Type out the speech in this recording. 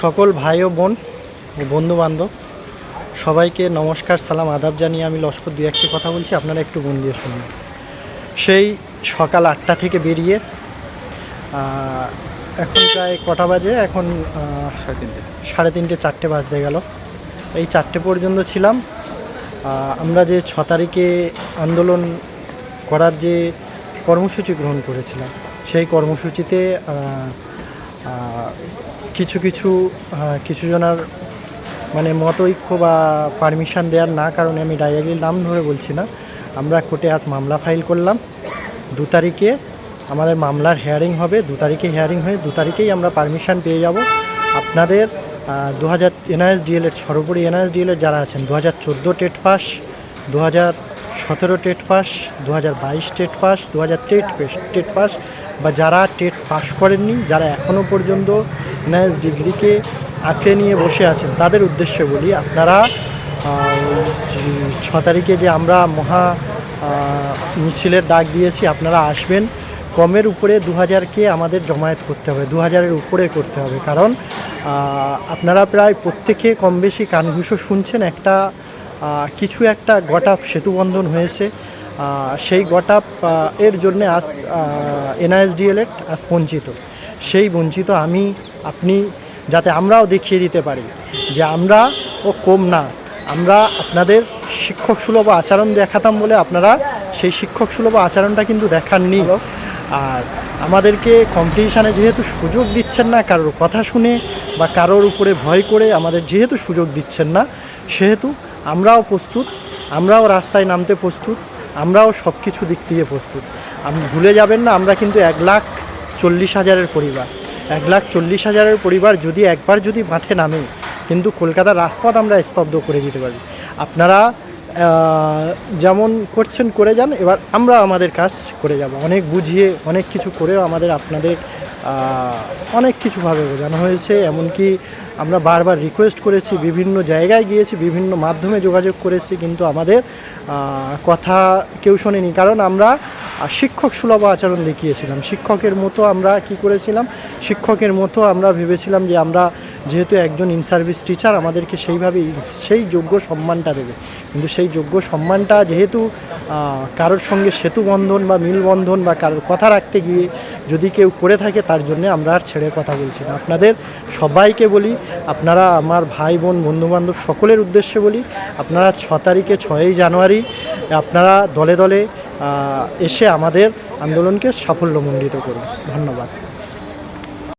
সকল ভাই ও বোন ও বন্ধু বান্ধব সবাইকে নমস্কার সালাম আদাব জানিয়ে আমি লস্কর দু একটি কথা বলছি আপনারা একটু মন দিয়ে শুনুন। সেই সকাল আটটা থেকে বেরিয়ে এখন প্রায় কটা বাজে? এখন সাড়ে তিনটে। সাড়ে তিনটে চারটে বাজতে গেল। এই চারটে পর্যন্ত ছিলাম। আমরা যে ছ তারিখে আন্দোলন করার যে কর্মসূচি গ্রহণ করেছিলাম সেই কর্মসূচিতে কিছু কিছু কিছু জনার মানে মত ঐক্য বা পারমিশন দেওয়ার না কারণে আমি ডাইরেক্টলি নাম ধরে বলছি না। আমরা কোর্টে আজ মামলা ফাইল করলাম। দু তারিখে আমাদের মামলার হেয়ারিং হবে। দু তারিখে হেয়ারিং হয়ে দু তারিখেই আমরা পারমিশন পেয়ে যাব। আপনাদের দু হাজার এনআইএস ডিএলএড সর্বোপরি এনআইএস ডিএলএড যারা আছেন, দু হাজার চোদ্দ টেট পাস, দু হাজার সতেরো টেট পাস দু হাজার বাইশ টেট পাস দু হাজার টেট টেট পাস, বা যারা টেট পাস করেননি, যারা এখনও পর্যন্ত এনআইএস ডিগ্রিকে আঁকড়ে নিয়ে বসে আছেন, তাদের উদ্দেশ্যে বলি, আপনারা ছ তারিখে যে আমরা মহা মিছিলের ডাক দিয়েছি, আপনারা আসবেন। কমের উপরে দু হাজারকে আমাদের জমায়েত করতে হবে দু হাজারের উপরে করতে হবে। কারণ আপনারা প্রায় প্রত্যেকে কম বেশি কানঘুষো শুনছেন, একটা কিছু একটা গটাপ সেতুবন্ধন হয়েছে। সেই গটাপ এর জন্য আজ এনআইএসডিএলএড আজ বঞ্চিত। সেই বঞ্চিত আমি আপনি যাতে আমরাও দেখিয়ে দিতে পারি যে আমরা ও কম না আমরা আপনাদের শিক্ষক সুলভ আচরণ দেখাতাম বলে আপনারা সেই শিক্ষক সুলভ আচরণটা কিন্তু দেখাননি। আর আমাদেরকে কম্পিটিশানে যেহেতু সুযোগ দিচ্ছেন না কারোর কথা শুনে বা কারোর উপরে ভয় করে আমাদের যেহেতু সুযোগ দিচ্ছেন না সেহেতু আমরাও প্রস্তুত, আমরাও রাস্তায় নামতে প্রস্তুত, আমরাও সব কিছু দিক দিয়ে প্রস্তুত। আপনি ভুলে যাবেন না, আমরা কিন্তু এক লাখ চল্লিশ হাজারের পরিবার। এক লাখ চল্লিশ হাজারের পরিবার যদি একবার যদি মাঠে নামে, কিন্তু কলকাতার রাজপথ আমরা স্তব্ধ করে দিতে পারি। আপনারা যেমন করছেন, করে যান, এবার আমরা আমাদের কাজ করে যাব। অনেক বুঝিয়ে, অনেক কিছু করেও আমাদের আপনাদের অনেক কিছুভাবে বোঝানো হয়েছে, এমনকি আমরা বারবার রিকোয়েস্ট করেছি, বিভিন্ন জায়গায় গিয়েছি, বিভিন্ন মাধ্যমে যোগাযোগ করেছি, কিন্তু আমাদের কথা কেউ শোনেনি। কারণ আমরা শিক্ষক সুলভ আচরণ দেখিয়েছিলাম। শিক্ষকের মতো আমরা কি করেছিলাম? শিক্ষকের মতো আমরা ভেবেছিলাম যে আমরা যেহেতু একজন ইন সার্ভিস টিচার আমাদেরকে সেইভাবে সেই যোগ্য সম্মানটা দেবে। কিন্তু সেই যোগ্য সম্মানটা যেহেতু কারোর সঙ্গে সেতু বন্ধন বা মিলবন্ধন বা কারোর কথা রাখতে গিয়ে যদি কেউ করে থাকে, তার জন্য আমরা আর ছেড়ে কথা বলছি না। আপনাদের সবাইকে বলি, আপনারা আমার ভাই, বোন, বন্ধুবান্ধব সকলের উদ্দেশ্যে বলি, আপনারা ছ তারিখে ছয়ই জানুয়ারি, আপনারা দলে দলে এসে আমাদের আন্দোলনকে সাফল্যমণ্ডিত করুন। ধন্যবাদ।